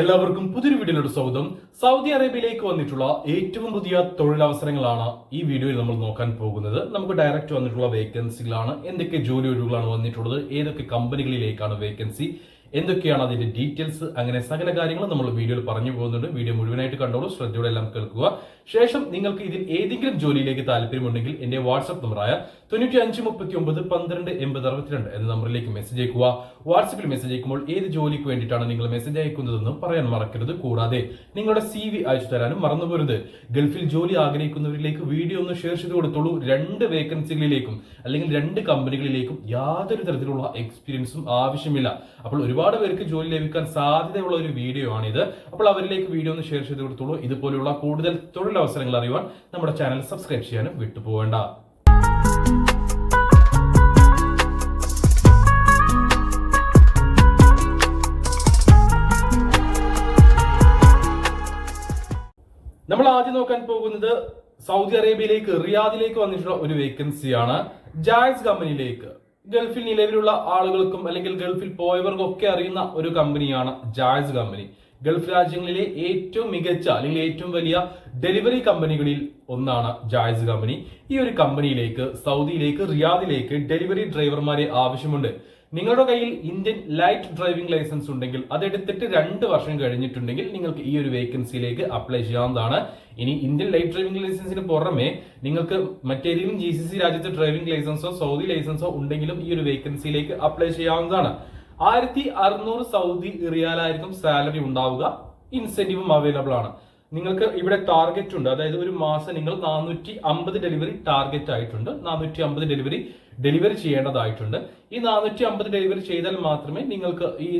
എല്ലാവർക്കും പുതിയൊരു വീഡിയോയുടെ സ്വാഗതം. സൗദി അറേബ്യയിലേക്ക് വന്നിട്ടുള്ള ഏറ്റവും പുതിയ തൊഴിലവസരങ്ങളാണ് ഈ വീഡിയോയിൽ നമ്മൾ നോക്കാൻ പോകുന്നത്. നമുക്ക് ഡയറക്റ്റ് വന്നിട്ടുള്ള വേക്കൻസികളാണ് എന്തൊക്കെ ജോലി ഒഴിവുകളാണ് വന്നിട്ടുള്ളത്? ഏതൊക്കെ കമ്പനികളിലേക്കാണ് വേക്കൻസി എന്തൊക്കെയാണ് അതിന്റെ ഡീറ്റെയിൽസ് അങ്ങനെ സകല കാര്യങ്ങളും നമ്മൾ വീഡിയോയിൽ പറഞ്ഞു പോകുന്നുണ്ട്. വീഡിയോ മുഴുവനായിട്ട് കണ്ടോളൂ. ശ്രദ്ധയോടെ എല്ലാം കേൾക്കുക. ശേഷം നിങ്ങൾക്ക് ഇതിൽ ഏതെങ്കിലും ജോലിയിലേക്ക് താല്പര്യമുണ്ടെങ്കിൽ എന്റെ വാട്സ്ആപ്പ് നമ്പറായ തൊണ്ണൂറ്റി അഞ്ച് മുപ്പത്തി ഒമ്പത് പന്ത്രണ്ട് എൺപത് അറുപത്തിരണ്ട് എന്ന നമ്പറിലേക്ക് മെസ്സേജ് അയക്കുക. വാട്സപ്പിൽ മെസ്സേജ് അയക്കുമ്പോൾ ഏത് ജോലിക്ക് വേണ്ടിയിട്ടാണ് നിങ്ങൾ മെസ്സേജ് അയക്കുന്നതെന്നും പറയാൻ മറക്കരുത്. കൂടാതെ നിങ്ങളുടെ സി വി അയച്ചു തരാനും മറന്നുപോരുത് ഗൾഫിൽ ജോലി ആഗ്രഹിക്കുന്നവരിലേക്ക് വീഡിയോ ഒന്ന് ഷെയർ ചെയ്ത് കൊടുത്തോളൂ. രണ്ട് വേക്കൻസികളിലേക്കും അല്ലെങ്കിൽ രണ്ട് കമ്പനികളിലേക്കും യാതൊരു തരത്തിലുള്ള എക്സ്പീരിയൻസും ആവശ്യമില്ല. അപ്പോൾ ഒരുപാട് പേർക്ക് ജോലി ലഭിക്കാൻ സാധ്യതയുള്ള ഒരു വീഡിയോ ആണിത്. അപ്പോൾ അവരിലേക്ക് വീഡിയോ ഒന്ന് ഷെയർ ചെയ്ത് കൊടുത്തോളൂ. ഇതുപോലുള്ള കൂടുതൽ തൊഴിലവസരങ്ങൾ അറിയുവാൻ നമ്മുടെ ചാനൽ സബ്സ്ക്രൈബ് ചെയ്യാനും വിട്ടുപോകേണ്ട. നമ്മൾ ആദ്യം നോക്കാൻ പോകുന്നത് സൗദി അറേബ്യയിലേക്ക് റിയാദിലേക്ക് വന്നിട്ടുള്ള ഒരു വേക്കൻസിയാണ് ജാസ് കമ്പനിയിലേക്ക് ഗൾഫിൽ നിലവിലുള്ള ആളുകൾക്കും അല്ലെങ്കിൽ ഗൾഫിൽ പോയവർക്കും ഒക്കെ അറിയുന്ന ഒരു കമ്പനിയാണ് ജാസ് കമ്പനി ഗൾഫ് രാജ്യങ്ങളിലെ ഏറ്റവും മികച്ച അല്ലെങ്കിൽ ഏറ്റവും വലിയ ഡെലിവറി കമ്പനികളിൽ ഒന്നാണ് ജായ്സ് കമ്പനി. ഈ ഒരു കമ്പനിയിലേക്ക് സൗദിയിലേക്ക് റിയാദിലേക്ക് ഡെലിവറി ഡ്രൈവർമാരെ ആവശ്യമുണ്ട്. നിങ്ങളുടെ കയ്യിൽ ഇന്ത്യൻ ലൈറ്റ് ഡ്രൈവിംഗ് ലൈസൻസ് ഉണ്ടെങ്കിൽ അതെടുത്തിട്ട് രണ്ട് വർഷം കഴിഞ്ഞിട്ടുണ്ടെങ്കിൽ നിങ്ങൾക്ക് ഈ ഒരു വേക്കൻസിയിലേക്ക് അപ്ലൈ ചെയ്യാവുന്നതാണ്. ഇനി ഇന്ത്യൻ ലൈറ്റ് ഡ്രൈവിംഗ് ലൈസൻസിന് പുറമെ നിങ്ങൾക്ക് മറ്റേതെങ്കിലും ജി സി സി രാജ്യത്തെ ഡ്രൈവിംഗ് ലൈസൻസോ സൗദി ലൈസൻസോ ഉണ്ടെങ്കിലും ഈ ഒരു വേക്കൻസിയിലേക്ക് അപ്ലൈ ചെയ്യാവുന്നതാണ്. ആയിരത്തി അറുന്നൂറ് സൗദി റിയാലായിരിക്കും സാലറി ഉണ്ടാവുക. ഇൻസെന്റീവും അവൈലബിൾ ആണ്. നിങ്ങൾക്ക് ഇവിടെ ടാർഗറ്റ് ഉണ്ട്. അതായത് ഒരു മാസം നിങ്ങൾ നാനൂറ്റി അമ്പത് ഡെലിവറി ടാർഗറ്റ് ആയിട്ടുണ്ട്. നാനൂറ്റി അമ്പത് ഡെലിവറി ഡെലിവറി ചെയ്യേണ്ടതായിട്ടുണ്ട്. ഈ നാനൂറ്റി അമ്പത് ഡെലിവറി ചെയ്താൽ മാത്രമേ നിങ്ങൾക്ക് ഈ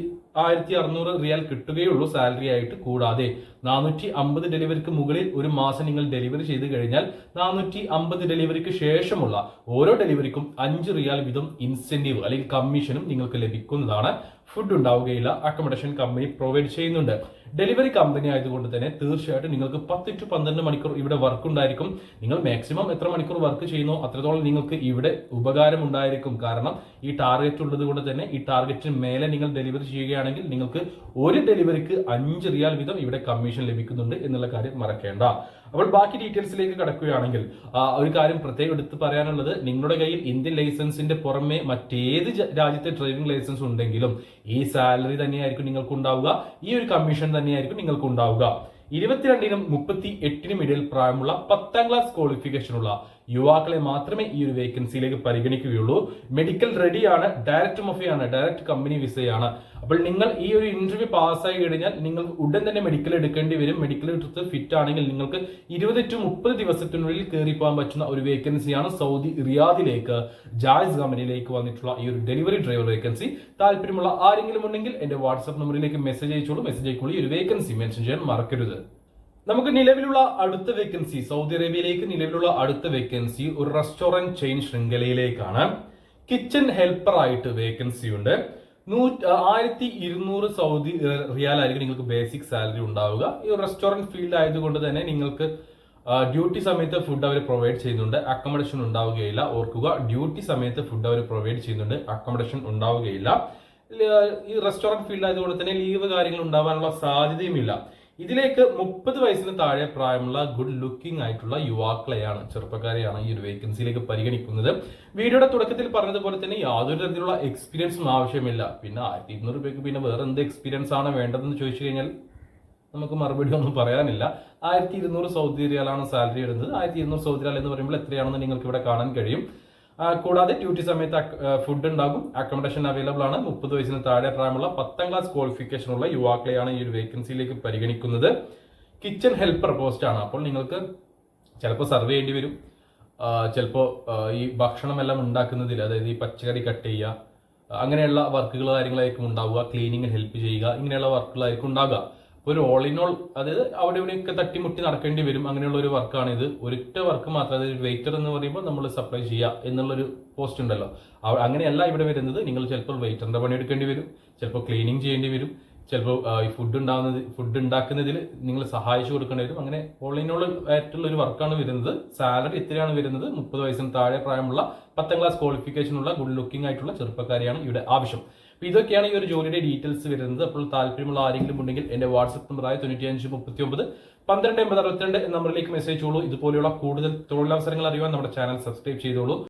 ആയിരത്തി അറുന്നൂറ് റിയാൽ കിട്ടുകയുള്ളൂ സാലറി ആയിട്ട് കൂടാതെ. നാനൂറ്റി അമ്പത് ഡെലിവറിക്ക് മുകളിൽ ഒരു മാസം നിങ്ങൾ ഡെലിവറി ചെയ്ത് കഴിഞ്ഞാൽ നാനൂറ്റി അമ്പത് ഡെലിവറിക്ക് ശേഷമുള്ള ഓരോ ഡെലിവറിക്കും അഞ്ച് റിയാൽ വീതം ഇൻസെന്റീവ് അല്ലെങ്കിൽ കമ്മീഷനും നിങ്ങൾക്ക് ലഭിക്കുന്നതാണ്. ഫുഡ് ഉണ്ടാവുകയില്ല. അക്കോമഡേഷൻ കമ്പനി പ്രൊവൈഡ് ചെയ്യുന്നുണ്ട്. ഡെലിവറി കമ്പനി ആയതുകൊണ്ട് തന്നെ തീർച്ചയായിട്ടും നിങ്ങൾക്ക് പത്ത് ടു പന്ത്രണ്ട് മണിക്കൂർ ഇവിടെ വർക്ക് ഉണ്ടായിരിക്കും. നിങ്ങൾ മാക്സിമം എത്ര മണിക്കൂർ വർക്ക് ചെയ്യുന്നോ അത്രത്തോളം നിങ്ങൾക്ക് ഇവിടെ ഉപകാരം ഉണ്ടായിരിക്കും കാരണം ഈ ടാർഗറ്റ് ഉള്ളത് കൊണ്ട് തന്നെ ഈ ടാർഗറ്റിന് മേലെ നിങ്ങൾ ഡെലിവറി ചെയ്യുകയാണെങ്കിൽ നിങ്ങൾക്ക് ഒരു ഡെലിവറിക്ക് അഞ്ച് റിയാൽ വീതം ഇവിടെ കമ്മീഷൻ ലഭിക്കുന്നുണ്ട് എന്നുള്ള കാര്യം മറക്കേണ്ട. അപ്പോൾ ബാക്കി ഡീറ്റെയിൽസിലേക്ക് കടക്കുകയാണെങ്കിൽ ഒരു കാര്യം പ്രത്യേകം എടുത്ത് പറയാനുള്ളത് നിങ്ങളുടെ കയ്യിൽ ഇന്ത്യൻ ലൈസൻസിന്റെ പുറമെ മറ്റേത് രാജ്യത്തെ ഡ്രൈവിംഗ് ലൈസൻസ് ഉണ്ടെങ്കിലും ഈ സാലറി തന്നെയായിരിക്കും നിങ്ങൾക്ക് ഉണ്ടാവുക ഈ ഒരു കമ്മീഷൻ തന്നെയായിരിക്കും നിങ്ങൾക്ക് ഉണ്ടാവുക ഇരുപത്തിരണ്ടിനും മുപ്പത്തി എട്ടിനും ഇടയിൽ പ്രായമുള്ള പത്താം ക്ലാസ് ക്വാളിഫിക്കേഷൻ ഉള്ള യുവാക്കളെ മാത്രമേ ഈ ഒരു വേക്കൻസിയിലേക്ക് പരിഗണിക്കുകയുള്ളൂ. മെഡിക്കൽ റെഡിയാണ് ഡയറക്റ്റ് മൊഫയാണ് ഡയറക്ട് കമ്പനി വിസയാണ് അപ്പോൾ നിങ്ങൾ ഈ ഒരു ഇന്റർവ്യൂ പാസ്സായി കഴിഞ്ഞാൽ നിങ്ങൾ ഉടൻ തന്നെ മെഡിക്കൽ എടുക്കേണ്ടി വരും. മെഡിക്കൽ എടുത്ത് ഫിറ്റ് ആണെങ്കിൽ നിങ്ങൾക്ക് ഇരുപത് ടു മുപ്പത് ദിവസത്തിനുള്ളിൽ കയറി പോകാൻ പറ്റുന്ന ഒരു വേക്കൻസിയാണ് സൗദി റിയാദിലേക്ക് ജായ്സ് കമ്പനിയിലേക്ക് വന്നിട്ടുള്ള ഈ ഒരു ഡെലിവറി ഡ്രൈവർ വേക്കൻസി താല്പര്യമുള്ള ആരെങ്കിലും ഉണ്ടെങ്കിൽ എന്റെ വാട്സ്ആപ്പ് നമ്പറിലേക്ക് മെസ്സേജ് അയച്ചോളൂ. മെസ്സേജ് അയക്കുള്ളൂ ഈ ഒരു വേക്കൻസി മെൻഷൻ ചെയ്യാൻ മറക്കരുത്. നമുക്ക് നിലവിലുള്ള അടുത്ത വേക്കൻസി സൗദി അറേബ്യയിലേക്ക് നിലവിലുള്ള അടുത്ത വേക്കൻസി ഒരു റെസ്റ്റോറന്റ് ചെയിൻ ശൃംഖലയിലേക്കാണ്. കിച്ചൺ ഹെൽപ്പർ ആയിട്ട് വേക്കൻസി ഉണ്ട്. നൂറ്റി ആയിരത്തി ഇരുന്നൂറ് സൗദി റിയാൽ ആയിരിക്കും നിങ്ങൾക്ക് ബേസിക് സാലറി ഉണ്ടാവുക. ഈ റെസ്റ്റോറന്റ് ഫീൽഡ് ആയതുകൊണ്ട് തന്നെ നിങ്ങൾക്ക് ഡ്യൂട്ടി സമയത്ത് ഫുഡ് അവർ പ്രൊവൈഡ് ചെയ്യുന്നുണ്ട്. അക്കോമഡേഷൻ ഉണ്ടാവുകയില്ല ഓർക്കുക. ഡ്യൂട്ടി സമയത്ത് ഫുഡ് അവർ പ്രൊവൈഡ് ചെയ്യുന്നുണ്ട്. അക്കോമഡേഷൻ ഉണ്ടാവുകയില്ല. ഈ റെസ്റ്റോറന്റ് ഫീൽഡ് ആയതുകൊണ്ട് തന്നെ ലീവ് കാര്യങ്ങൾ ഉണ്ടാവാനുള്ള സാധ്യതയുമില്ല. ഇതിലേക്ക് മുപ്പത് വയസ്സിന് താഴെ പ്രായമുള്ള ഗുഡ് ലുക്കിംഗ് ആയിട്ടുള്ള യുവാക്കളെയാണ് ചെറുപ്പക്കാരെയാണ് ഈ ഒരു വേക്കൻസിയിലേക്ക് പരിഗണിക്കുന്നത്. വീഡിയോയുടെ തുടക്കത്തിൽ പറഞ്ഞതുപോലെ തന്നെ യാതൊരു തരത്തിലുള്ള എക്സ്പീരിയൻസും ആവശ്യമില്ല. പിന്നെ ആയിരത്തി ഇരുന്നൂറ് രൂപയ്ക്ക് പിന്നെ വേറെ എന്ത് എക്സ്പീരിയൻസ് ആണ് വേണ്ടതെന്ന് ചോദിച്ചു കഴിഞ്ഞാൽ നമുക്ക് മറുപടി ഒന്നും പറയാനില്ല. ആയിരത്തി ഇരുന്നൂറ് സൗദി റിയാലാണ് സാലറി വരുന്നത് ആയിരത്തി ഇരുന്നൂറ് സൗദി റിയാൽ എന്ന് പറയുമ്പോൾ എത്രയാണെന്ന് നിങ്ങൾക്ക് ഇവിടെ കാണാൻ കഴിയും. കൂടാതെ ഡ്യൂട്ടി സമയത്ത് ഫുഡ് ഉണ്ടാകും. അക്കോമഡേഷൻ അവൈലബിൾ ആണ്. മുപ്പത് വയസ്സിന് താഴെ പ്രായമുള്ള പത്താം ക്ലാസ് ക്വാളിഫിക്കേഷൻ ഉള്ള യുവാക്കളെയാണ് ഈ ഒരു വേക്കൻസിയിലേക്ക് പരിഗണിക്കുന്നത്. കിച്ചൺ ഹെൽപ്പർ പോസ്റ്റ് ആണ്. അപ്പോൾ നിങ്ങൾക്ക് ചിലപ്പോൾ സർവേ ചെയ്യേണ്ടി വരും. ചിലപ്പോൾ ഈ ഭക്ഷണമെല്ലാം ഉണ്ടാക്കുന്നതിൽ അതായത് ഈ പച്ചക്കറി കട്ട് ചെയ്യുക അങ്ങനെയുള്ള വർക്കുകൾ കാര്യങ്ങളായിരിക്കും ഉണ്ടാവുക ക്ലീനിങ്ങിൽ ഹെൽപ്പ് ചെയ്യുക ഇങ്ങനെയുള്ള വർക്കുകളായിരിക്കും അപ്പോൾ ഒരു ഓൾ ഇൻ ഓൾ അതായത് അവിടെ ഇവിടെയൊക്കെ തട്ടിമുട്ടി നടക്കേണ്ടി വരും. അങ്ങനെയുള്ള ഒരു വർക്കാണ് ഇത്. ഒരൊറ്റ വർക്ക് മാത്രം അതായത് വെയിറ്റർ എന്ന് പറയുമ്പോൾ നമ്മൾ സപ്ലൈ ചെയ്യുക എന്നുള്ളൊരു പോസ്റ്റ് ഉണ്ടല്ലോ. അങ്ങനെയല്ല ഇവിടെ വരുന്നത്. നിങ്ങൾ ചിലപ്പോൾ വെയിറ്ററിന്റെ പണി എടുക്കേണ്ടി വരും. ചിലപ്പോൾ ക്ലീനിങ് ചെയ്യേണ്ടി വരും. ചിലപ്പോൾ ഈ ഫുഡ് ഉണ്ടാകുന്നത് ഫുഡ് ഉണ്ടാക്കുന്നതിൽ നിങ്ങൾ സഹായിച്ചു കൊടുക്കേണ്ടി വരും. അങ്ങനെ ഓൾ ഇൻ ഓൾ ആയിട്ടുള്ള ഒരു വർക്കാണ് വരുന്നത്. സാലറി എത്രയാണ് വരുന്നത്. മുപ്പത് വയസ്സിന് താഴെ പ്രായമുള്ള പത്താം ക്ലാസ് ക്വാളിഫിക്കേഷനുള്ള ഗുഡ് ലുക്കിംഗ് ആയിട്ടുള്ള ചെറുപ്പക്കാരെയാണ് ഇവിടെ ആവശ്യം. അപ്പൊ ഇതൊക്കെയാണ് ഈ ഒരു ജോലിയുടെ ഡീറ്റെയിൽസ് വരുന്നത്. അപ്പോൾ താല്പര്യമുള്ള ആരെങ്കിലും ഉണ്ടെങ്കിൽ എന്റെ വാട്സ്ആപ്പ് നമ്പറായ തൊണ്ണൂറ്റി അഞ്ച് മുപ്പത്തി ഒമ്പത് പന്ത്രണ്ട് എൺപത് അറുപത്തിരണ്ട് നമ്പറിലേക്ക് മെസ്സേജ് ചെയ്തോളൂ ഇതുപോലെയുള്ള കൂടുതൽ തൊഴിലവസരങ്ങൾ അറിയാൻ നമ്മുടെ ചാനൽ സബ്സ്ക്രൈബ് ചെയ്തോളൂ.